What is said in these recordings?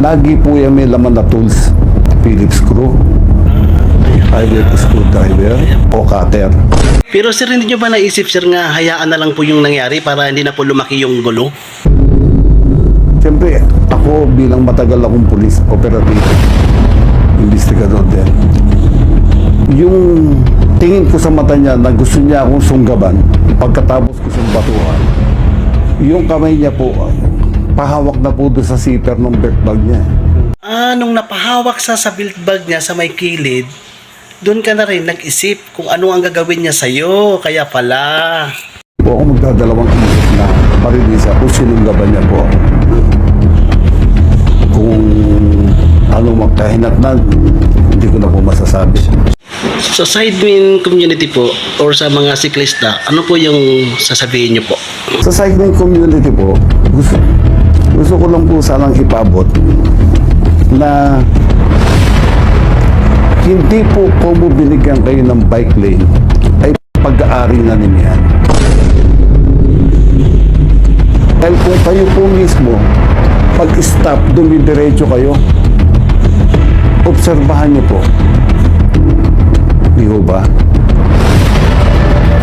Lagi po yan may laman na tools. Phillips screw, highway screwdriver, o cutter. Pero sir, hindi nyo ba naisip sir nga hayaan na lang po yung nangyari para hindi na po lumaki yung gulo? Siyempre, ako bilang matagal akong police operative, investigador din. Yung tingin ko sa mata niya na gusto niya akong sunggaban, pagkatapos ko siyang batuhan, yung kamay niya po, pahawak na po doon sa zipper ng back bag niya. Ah, nung napahawak sa sa belt bag niya sa may kilid, doon ka na rin nag-isip kung ano ang gagawin niya sa'yo. Kaya pala. Po ako magdadalawang isip na parilisa kung sinunggaban niya po ako. Kung ano magkahinatnan, hindi ko na po masasabi. Sa sidewind community po or sa mga siklista, ano po yung sasabihin niyo po? Sa cycling community po, gusto, gusto ko lang po sanang ipabot na hindi po kung binigyan kayo ng bike lane ay pag-aari na ninyo yan. Dahil kung kayo po mismo, pag-stop, dumidiretso kayo, obserbahan niyo po. Di ba?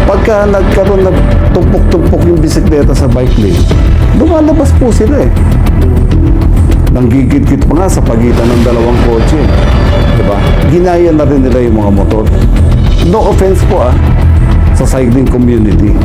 Pagka nagkaroon na tumpok-tumpok yung bisikleta sa bike lane, lumalabas po sila eh. Nanggigit-git pa nga sa pagitan ng dalawang kotse. Diba? Ginaya na rin nila yung mga motor. No offense po ah, sa cycling community.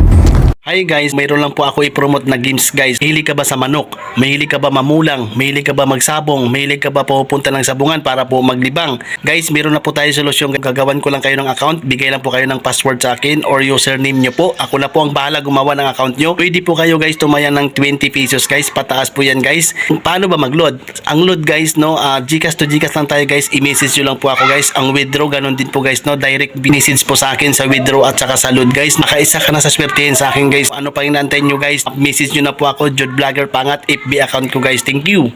Hi guys, mayroon lang po ako i-promote na games guys. Mahilig ka ba sa manok? Mahilig ka ba mamulang? Mahilig ka ba magsabong? Mahilig ka ba pupunta ng sabungan para po maglibang? Guys, meron na po tayo solusyon. Gagawan ko lang kayo ng account. Bigay lang po kayo ng password sa akin or username nyo po. Ako na po ang bahala gumawa ng account nyo. Pwede po kayo guys tumayan ng 20 pesos guys. Pataas po yan guys. Paano ba mag-load? Ang load guys no, uh, Gcash to Gcash lang tayo guys. I-message nyo lang po ako guys. Ang withdraw ganun din po guys no. Direct message po sa akin sa withdraw at saka sa load guys. Nakaisa ka na sa swertihin sa akin guys. Ano pa inaantay nyo guys? Message nyo na po ako, Jude Vlogger Pangat, FB account ko guys. Thank you.